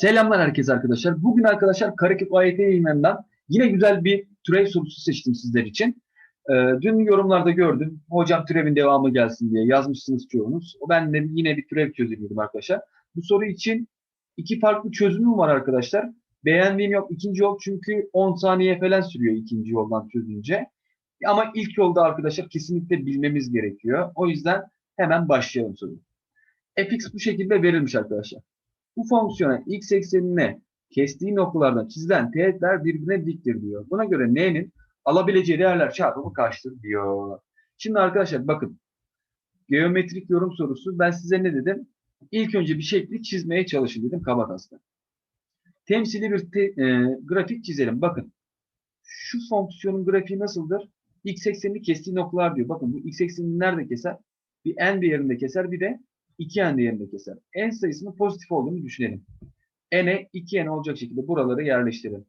Selamlar herkese arkadaşlar. Bugün arkadaşlar Karakip AYT yayınlarından yine güzel bir türev sorusu seçtim sizler için. Ee, dün yorumlarda gördüm. Hocam türevin devamı gelsin diye yazmışsınız çoğunuz. Ben de yine bir türev çözeyim arkadaşlar. Bu soru için iki farklı çözümüm var arkadaşlar. Beğendiğim yok ikinci yol çünkü 10 saniye falan sürüyor ikinci yoldan çözünce. Ama ilk yolda arkadaşlar kesinlikle bilmemiz gerekiyor. O yüzden hemen başlayalım soruyu. fx bu şekilde verilmiş arkadaşlar. Bu fonksiyona x eksenine kestiği noktalardan çizilen teğetler birbirine diktir diyor. Buna göre n'nin alabileceği değerler çarpımı kaçtır diyor. Şimdi arkadaşlar bakın. Geometrik yorum sorusu. Ben size ne dedim? İlk önce bir şekli çizmeye çalışın dedim kabakasla. Temsili bir te, e, grafik çizelim. Bakın. Şu fonksiyonun grafiği nasıldır? X eksenini kestiği noktalar diyor. Bakın bu x eksenini nerede keser? Bir n değerinde keser bir de 2n değerinde keser. n sayısının pozitif olduğunu düşünelim. n'e 2n olacak şekilde buraları yerleştirelim.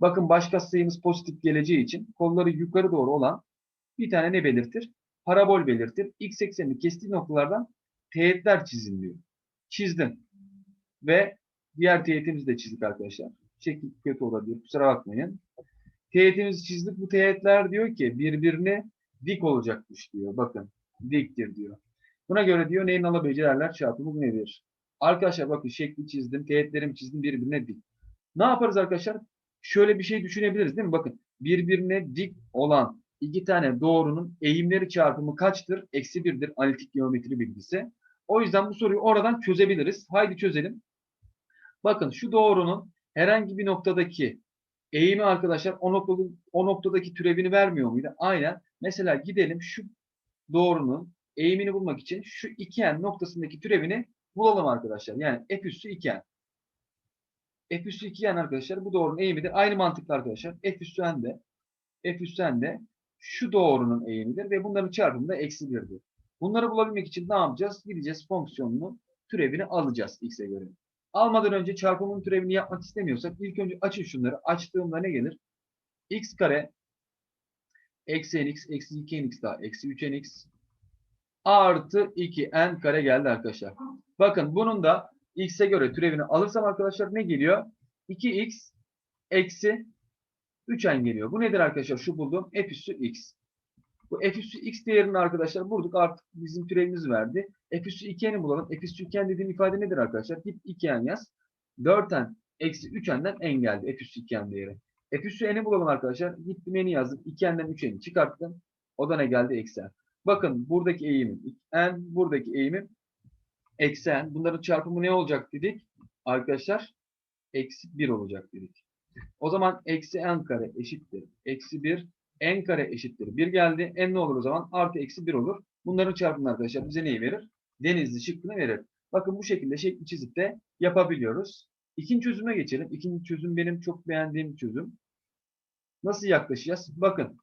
Bakın başka sayımız pozitif geleceği için kolları yukarı doğru olan bir tane ne belirtir? Parabol belirtir. X eksenini kestiği noktalardan teğetler çizin diyor. Çizdim. Ve diğer teğetimizi de çizdik arkadaşlar. Şekil kötü olabilir. Kusura bakmayın. Teğetimizi çizdik. Bu teğetler diyor ki birbirine dik olacakmış diyor. Bakın diktir diyor. Buna göre diyor neyin alabileceği değerler çarpımı nedir? Arkadaşlar bakın şekli çizdim, teğetlerimi çizdim birbirine dik. Ne yaparız arkadaşlar? Şöyle bir şey düşünebiliriz değil mi? Bakın birbirine dik olan iki tane doğrunun eğimleri çarpımı kaçtır? Eksi birdir analitik geometri bilgisi. O yüzden bu soruyu oradan çözebiliriz. Haydi çözelim. Bakın şu doğrunun herhangi bir noktadaki eğimi arkadaşlar o, noktada, o noktadaki türevini vermiyor muydu? Aynen. Mesela gidelim şu doğrunun eğimini bulmak için şu 2n noktasındaki türevini bulalım arkadaşlar. Yani f üssü 2n. f üssü 2n arkadaşlar bu doğrunun eğimidir. Aynı mantıkla arkadaşlar f üssü n de f üssü n de şu doğrunun eğimidir ve bunların çarpımı da eksi 1'dir. Bunları bulabilmek için ne yapacağız? Gideceğiz fonksiyonunu türevini alacağız x'e göre. Almadan önce çarpımın türevini yapmak istemiyorsak ilk önce açın şunları. Açtığımda ne gelir? x kare eksi nx eksi 2nx daha eksi 3nx artı 2n kare geldi arkadaşlar. Bakın bunun da x'e göre türevini alırsam arkadaşlar ne geliyor? 2x eksi 3n geliyor. Bu nedir arkadaşlar? Şu bulduğum f üssü x. Bu f üssü x değerini arkadaşlar bulduk artık bizim türevimiz verdi. f üssü 2n'i bulalım. f üssü 2n dediğim ifade nedir arkadaşlar? Git 2n yaz. 4n eksi 3n'den n geldi f üssü 2n değeri. f üssü n'i bulalım arkadaşlar. Gittim n'i yazdım. 2n'den 3n'i çıkarttım. O da ne geldi? Eksi n. Bakın buradaki eğimim n, buradaki eğimim eksi n. Bunların çarpımı ne olacak dedik? Arkadaşlar eksi 1 olacak dedik. O zaman eksi n kare eşittir. Eksi 1 n kare eşittir. 1 geldi. n ne olur o zaman? Artı eksi 1 olur. Bunların çarpımı arkadaşlar bize neyi verir? Denizli şıkkını verir. Bakın bu şekilde şekli çizip de yapabiliyoruz. İkinci çözüme geçelim. İkinci çözüm benim çok beğendiğim çözüm. Nasıl yaklaşacağız? Bakın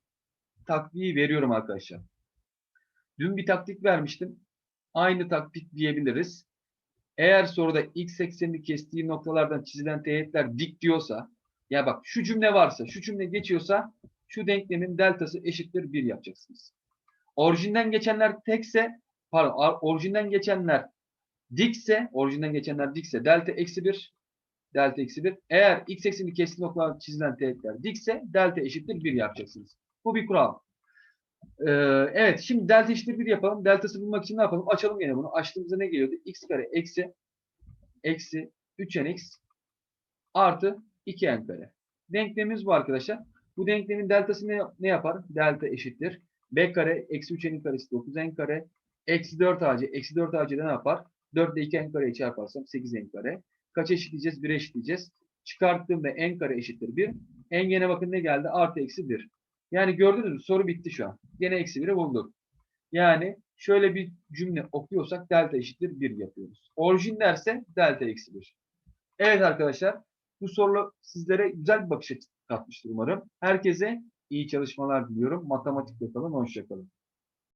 takviyi veriyorum arkadaşlar. Dün bir taktik vermiştim. Aynı taktik diyebiliriz. Eğer soruda x eksenini kestiği noktalardan çizilen teğetler dik diyorsa, ya bak şu cümle varsa, şu cümle geçiyorsa şu denklemin deltası eşittir 1 yapacaksınız. Orijinden geçenler tekse, pardon, orijinden geçenler dikse, orijinden geçenler dikse delta eksi 1, delta eksi 1. Eğer x eksenini kestiği noktalardan çizilen teğetler dikse delta eşittir 1 yapacaksınız. Bu bir kural. Ee, evet şimdi delta eşittir 1 yapalım. Deltası bulmak için ne yapalım? Açalım yine bunu. Açtığımızda ne geliyordu? x kare eksi eksi 3nx artı 2n kare. Denklemimiz bu arkadaşlar. Bu denklemin deltası ne, ne yapar? Delta eşittir. b kare eksi 3n'in karesi 9n kare. Eksi 4 ac. Eksi 4 ac'de ne yapar? 4 ile 2n kareyi çarparsam 8n kare. Kaç eşitleyeceğiz? 1 eşitleyeceğiz. Çıkarttığımda n kare eşittir 1. n gene bakın ne geldi? Artı eksi 1. Yani gördünüz mü? Soru bitti şu an. Gene eksi 1'i bulduk. Yani şöyle bir cümle okuyorsak delta eşittir 1 yapıyoruz. Orijin derse delta eksi 1. Evet arkadaşlar. Bu soru sizlere güzel bir bakış açısı katmıştır umarım. Herkese iyi çalışmalar diliyorum. Matematik yapalım. Hoşçakalın.